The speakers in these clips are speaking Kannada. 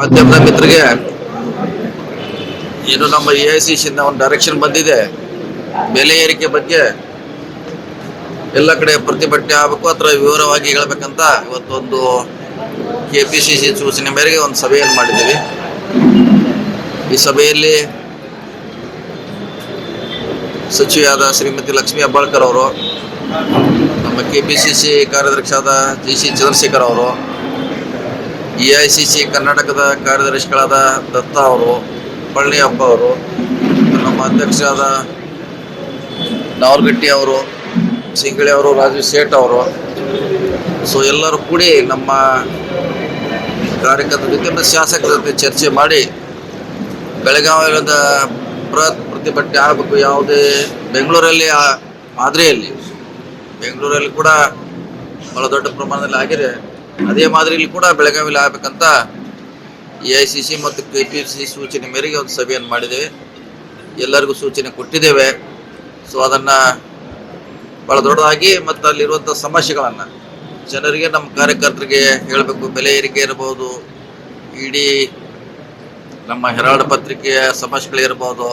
ಮಾಧ್ಯಮದ ಮಿತ್ರರಿಗೆ ಏನು ನಮ್ಮ ಎ ಐ ಸಿ ಸಿಂದ ಒಂದು ಡೈರೆಕ್ಷನ್ ಬಂದಿದೆ. ಬೆಲೆ ಏರಿಕೆ ಬಗ್ಗೆ ಎಲ್ಲ ಕಡೆ ಪ್ರತಿಭಟನೆ ಆಗಬೇಕು ಅಥವಾ ವಿವರವಾಗಿ ಹೇಳಬೇಕಂತ ಇವತ್ತೊಂದು ಕೆ ಪಿ ಸಿ ಸಿ ಸೂಚನೆ ಮೇರೆಗೆ ಒಂದು ಸಭೆಯನ್ನು ಮಾಡಿದ್ದೀವಿ. ಈ ಸಭೆಯಲ್ಲಿ ಸಚಿವೆಯಾದ ಶ್ರೀಮತಿ ಲಕ್ಷ್ಮೀ ಹೆಬ್ಬಾಳ್ಕರ್ ಅವರು, ನಮ್ಮ ಕೆ ಪಿ ಸಿ ಸಿ ಕಾರ್ಯದರ್ಶಿಯಾದ ಜಿ ಸಿ ಚಂದ್ರಶೇಖರ್ ಅವರು ಎ ಐ ಸಿ ಸಿ ಕರ್ನಾಟಕದ ಕಾರ್ಯದರ್ಶಿಗಳಾದ ದತ್ತ ಅವರು ಪಳನಿಯಪ್ಪ ಅವರು, ನಮ್ಮ ಅಧ್ಯಕ್ಷರಾದ ನಾವಲ್ಗಟ್ಟಿ ಅವರು, ಸಿಂಗಳಿ ಅವರು ರಾಜೀವ್ ಸೇಠ್ ಅವರು. ಸೊ ಎಲ್ಲರೂ ಕೂಡಿ ನಮ್ಮ ಕಾರ್ಯಕರ್ತರ ಜೊತೆ ಶಾಸಕರ ಜೊತೆ ಚರ್ಚೆ ಮಾಡಿ ಬೆಳಗಾವಿಯಿಂದ ಬೃಹತ್ ಪ್ರತಿಭಟನೆ ಆಗಬೇಕು ಯಾವುದೇ ಬೆಂಗಳೂರಲ್ಲಿ ಆ ಮಾದರಿಯಲ್ಲಿ ಬೆಂಗಳೂರಲ್ಲಿ ಕೂಡ ಬಹಳ ದೊಡ್ಡ ಪ್ರಮಾಣದಲ್ಲಿ ಆಗಿದೆ. ಅದೇ ಮಾದರಿಯಲ್ಲಿ ಕೂಡ ಬೆಳಗಾವಿಯಲ್ಲಿ ಆಗಬೇಕಂತ ಎ ಐ ಸಿ ಸಿ ಮತ್ತು ಕೆ ಪಿ ಸಿ ಸೂಚನೆ ಮೇರೆಗೆ ಒಂದು ಸಭೆಯನ್ನು ಮಾಡಿದ್ದೇವೆ. ಎಲ್ಲರಿಗೂ ಸೂಚನೆ ಕೊಟ್ಟಿದ್ದೇವೆ. ಸೊ ಅದನ್ನು ಭಾಳ ದೊಡ್ಡದಾಗಿ ಮತ್ತು ಅಲ್ಲಿರುವಂಥ ಸಮಸ್ಯೆಗಳನ್ನು ಜನರಿಗೆ, ನಮ್ಮ ಕಾರ್ಯಕರ್ತರಿಗೆ ಹೇಳಬೇಕು. ಬೆಲೆ ಏರಿಕೆ ಇರ್ಬೋದು ಇಡೀ ನಮ್ಮ ಹೆರಾಲ್ಡ್ ಪತ್ರಿಕೆಯ ಸಮಸ್ಯೆಗಳಿರ್ಬೋದು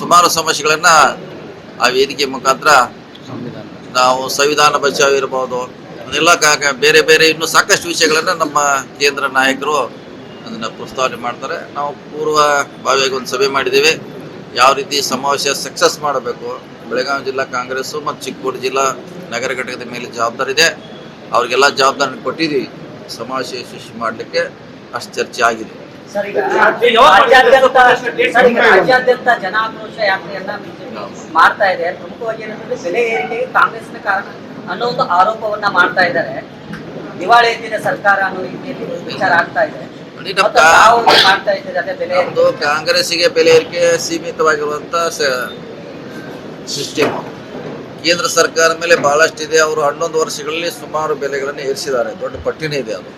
ಸುಮಾರು ಸಮಸ್ಯೆಗಳನ್ನು ಆ ವೇದಿಕೆ ಮುಖಾಂತರ ನಾವು ಸಂವಿಧಾನ ಬಚಾವ್ ಇರ್ಬೋದು ಅದೆಲ್ಲ ಬೇರೆ ಬೇರೆ ಇನ್ನೂ ಸಾಕಷ್ಟು ವಿಷಯಗಳನ್ನು ನಮ್ಮ ಕೇಂದ್ರ ನಾಯಕರು ಅದನ್ನು ಪ್ರಸ್ತಾವನೆ ಮಾಡ್ತಾರೆ. ನಾವು ಪೂರ್ವ ಭಾವಿಯಾಗಿ ಒಂದು ಸಭೆ ಮಾಡಿದ್ದೀವಿ. ಯಾವ ರೀತಿ ಸಮಾವೇಶ ಸಕ್ಸಸ್ ಮಾಡಬೇಕು? ಬೆಳಗಾವಿ ಜಿಲ್ಲಾ ಕಾಂಗ್ರೆಸ್ಸು ಮತ್ತು ಚಿಕ್ಕೋಡಿ ಜಿಲ್ಲಾ ನಗರ ಘಟಕದ ಮೇಲೆ ಜವಾಬ್ದಾರಿ ಇದೆ. ಅವ್ರಿಗೆಲ್ಲ ಜವಾಬ್ದಾರಿ ಕೊಟ್ಟಿದ್ದೀವಿ. ಸಮಾವೇಶ ಯಶಸ್ವಿ ಮಾಡಲಿಕ್ಕೆ ಅಷ್ಟು ಚರ್ಚೆ ಆಗಿದೆ. ರಾಜ್ಯಾದ್ಯಂತ ಯಾತ್ರೆಯನ್ನ ಮಾಡ್ತಾ ಇದೆ. ಪ್ರಮುಖವಾಗಿ ಏನಂದ್ರೆ ಬೆಲೆ ಏರಿಕೆಗೆ ಕಾಂಗ್ರೆಸ್ನ ಕಾರಣ. ಅನ್ನೋ ಒಂದು ಆರೋಪವನ್ನ ಮಾಡ್ತಾ ಇದ್ದಾರೆ. ದಿವಾಳಿ ಸರ್ಕಾರ ಅನ್ನೋ ರೀತಿಯಲ್ಲಿ ವಿಚಾರ ಆಗ್ತಾ ಇದೆ. ಇದ್ದೀರಿ ಬೆಲೆ ಏರಿಕೆ. ಸೀಮಿತವಾಗಿರುವಂತ ಸಿಸ್ಟಮ್ ಕೇಂದ್ರ ಸರ್ಕಾರ ಮೇಲೆ ಬಹಳಷ್ಟು ಇದೆ ಅವರು ಹನ್ನೊಂದು ವರ್ಷಗಳಲ್ಲಿ ಸುಮಾರು ಬೆಲೆಗಳನ್ನು ಏರಿಸಿದ್ದಾರೆ. ದೊಡ್ಡ ಪಟ್ಟಿನೇ ಇದೆ ಅದು.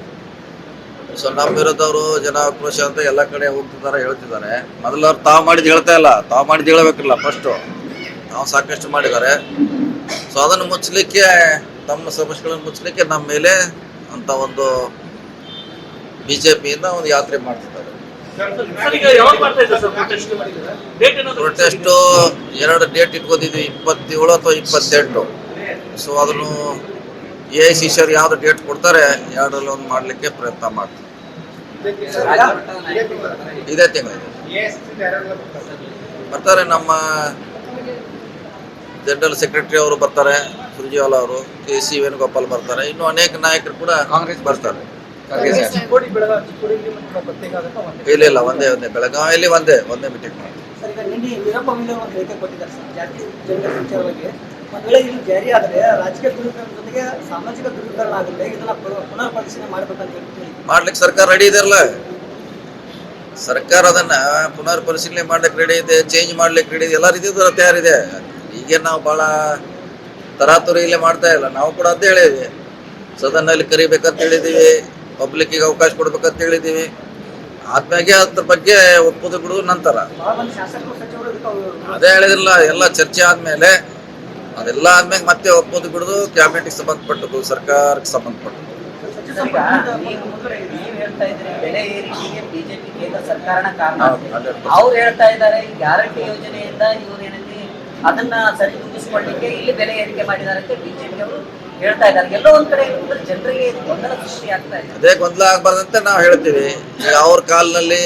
ಸೊ ನಮ್ಮ ವಿರುದ್ಧವರು ಜನ ಆಕ್ರೋಶ ಅಂತ ಎಲ್ಲ ಕಡೆ ಹೋಗ್ತಿದ್ದಾರೆ ಹೇಳ್ತಿದ್ದಾರೆ. ಮೊದಲು ಅವ್ರು ತಾವು ಮಾಡಿದ್ದು ಹೇಳ್ತಾ ಇಲ್ಲ. ತಾವು ಮಾಡಿದ್ ಹೇಳ್ಬೇಕಿಲ್ಲ ಫಸ್ಟು ತಾವು ಸಾಕಷ್ಟು ಮಾಡಿದ್ದಾರೆ. ಸೊ ಅದನ್ನು ಮುಚ್ಚಲಿಕ್ಕೆ ತಮ್ಮ ಸಮಸ್ಯೆಗಳನ್ನು ಮುಚ್ಚಲಿಕ್ಕೆ ನಮ್ಮ ಮೇಲೆ ಅಂತ ಒಂದು ಬಿ ಜೆ ಪಿಯಿಂದ ಒಂದು ಯಾತ್ರೆ ಮಾಡ್ತಿದ್ದಾರೆ. ಸರ್ ಈಗ ಯಾವಾಗ ಮಾಡ್ತಾ ಇದ್ದಾರೆ ಸರ್ ಪ್ರೊಟೆಸ್ಟ್ ಡೇಟ್ ಏನಾದ್ರು ಪ್ರೊಟೆಸ್ಟು ಎರಡು ಡೇಟ್ ಇಟ್ಕೊಂಡಿದ್ವಿ ಇಪ್ಪತ್ತೇಳು ಅಥವಾ ಇಪ್ಪತ್ತೆಂಟು. ಸೊ ಅದನ್ನು ಎ ಐ ಸಿ ಸಿಯವ್ರು ಯಾವುದು ಡೇಟ್ ಕೊಡ್ತಾರೆ ಎರಡರಲ್ಲಿ ಒಂದು ಮಾಡಲಿಕ್ಕೆ ಪ್ರಯತ್ನ ಮಾಡ್ತೀವಿ. ಇದೇ ತಿಂಗಳು. ಬರ್ತಾರೆ ನಮ್ಮ ಜನರಲ್ ಸೆಕ್ರೆಟರಿ ಅವರು ಬರ್ತಾರೆ ಸುರ್ಜೇವಾಲಾ ಅವರು ಕೆ ಸಿ ವೇಣುಗೋಪಾಲ್ ಬರ್ತಾರೆ ಇನ್ನು ಅನೇಕ ನಾಯಕರು ಕೂಡ ಕಾಂಗ್ರೆಸ್ ಬರ್ತಾರೆ. ಇಲ್ಲ ಇಲ್ಲ ಒಂದೇ ಒಂದೇ ಬೆಳಗಾವಿಯಲ್ಲಿ ಒಂದೇ ಒಂದೇ ಮೀಟಿಂಗ್ ಮಾಡ್ಲಿಕ್ಕೆ ಸರ್ಕಾರ ರೆಡಿ ಇದೆಯಲ್ಲ? ಸರ್ಕಾರ ಅದನ್ನ ಪುನರ್ ಪರಿಶೀಲನೆ ಮಾಡ್ಲಿಕ್ಕೆ ರೆಡಿ ಇದೆ ಚೇಂಜ್ ಮಾಡ್ಲಿಕ್ಕೆ ರೆಡಿ ಇದೆ ಎಲ್ಲ ರೀತಿ ತಯಾರಿದೆ. ಈಗ ನಾವು ಬಹಳ ತರಾತುರಿಯಲ್ಲೇ ಮಾಡ್ತಾ ಇಲ್ಲ. ನಾವು ಕೂಡ ಅಂತ ಹೇಳಿದ್ವಿ. ಸದನಲ್ಲಿ ಕರಿಬೇಕಂತ ಹೇಳಿದ್ದೀವಿ ಪಬ್ಲಿಕ್ಕಿಗೆ ಅವಕಾಶ ಕೊಡ್ಬೇಕಂತ ಹೇಳಿದ್ದೀವಿ. ಆದ್ಮ್ಯಾಗೆ ಅದ್ರ ಬಗ್ಗೆ ಒಪ್ಪುದು ಬಿಡುದು ನಂತರ. ಅದೇ ಹೇಳಿದ್ರಲ್ಲ ಎಲ್ಲ ಚರ್ಚೆ ಆದ್ಮೇಲೆ ಅದೆಲ್ಲ ಆದ್ಮೇಲೆ ಮತ್ತೆ ಒಪ್ಪುದು ಬಿಡುದು ಕ್ಯಾಬಿನೆಟ್ಗೆ ಸಂಬಂಧಪಟ್ಟದ್ದು ಸರ್ಕಾರಕ್ಕೆ ಸಂಬಂಧಪಟ್ಟದ್ದು. ಬೆಲೆ ಏರಿಕೆಗೆ ಬಿಜೆಪಿ ಕೇಂದ್ರ ಸರ್ಕಾರನ ಕಾರಣ. ಅವ್ರು ಹೇಳ್ತಾ ಇದ್ದಾರೆ ಗ್ಯಾರಂಟಿ ಯೋಜನೆಯಿಂದ ಇವ್ರು ಏನಂದ್ರೆ ಅದನ್ನ ಸರಿದೂಗಿಸಿಕೊಳ್ಳಿಕ್ಕೆ ಇಲ್ಲಿ ಬೆಲೆ ಏರಿಕೆ ಮಾಡಿದ್ದಾರೆ ಅಂತ ಬಿಜೆಪಿ ಅವರು ಹೇಳ್ತಾ ಇದ್ದಾರೆ. ಎಲ್ಲೋ ಒಂದ್ ಕಡೆ ಜನರಿಗೆ ಗೊಂದಲ ಸೃಷ್ಟಿ ಆಗ್ತಾ ಇದೆ. ಅದೇ ಗೊಂದಲ ಆಗ್ಬಾರ್ದಂತ ನಾವು ಹೇಳ್ತೀವಿ. ಅವ್ರ ಕಾಲ್ನಲ್ಲಿ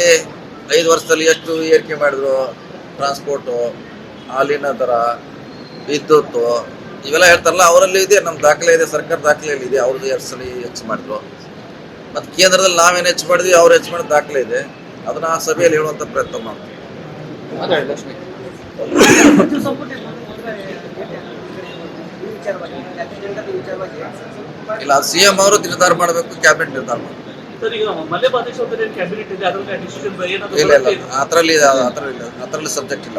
ಐದು ವರ್ಷದಲ್ಲಿ ಎಷ್ಟು ಏರಿಕೆ ಮಾಡಿದ್ರು? ಟ್ರಾನ್ಸ್ಪೋರ್ಟು ಹಾಲಿನ ದರ ವಿದ್ಯುತ್ತು ಇವೆಲ್ಲ ಹೇಳ್ತಾರಲ್ಲ ಅವರಲ್ಲಿ ಇದೆ. ನಮ್ಮ ದಾಖಲೆ ಇದೆ ಸರ್ಕಾರ ದಾಖಲೆಯಲ್ಲಿ ಇದೆ. ಅವ್ರದ್ದು ಎರಡು ಸಲ ಹೆಚ್ಚು ಮಾಡಿದ್ರು. ಮತ್ತು ಕೇಂದ್ರದಲ್ಲಿ ನಾವೇನು ಹೆಚ್ಚು ಮಾಡಿದ್ವಿ ಅವ್ರು ಹೆಚ್ಚು ಮಾಡಿದ ದಾಖಲೆ ಇದೆ. ಅದನ್ನ ಆ ಸಭೆಯಲ್ಲಿ ಹೇಳುವಂಥ ಪ್ರಯತ್ನ ಮಾಡ್ತೀವಿ. ಸಚಿವ ಇಲ್ಲ ಸಿಎಂ ಅವರು ನಿರ್ಧಾರ ಮಾಡಬೇಕು ಕ್ಯಾಬಿನೆಟ್ ನಿರ್ಧಾರ ಮಾಡಬೇಕು. ಇಲ್ಲ ಇಲ್ಲ ಅದರಲ್ಲಿ ಅದರಲ್ಲಿ ಅದರಲ್ಲಿ ಸಬ್ಜೆಕ್ಟ್ ಇಲ್ಲ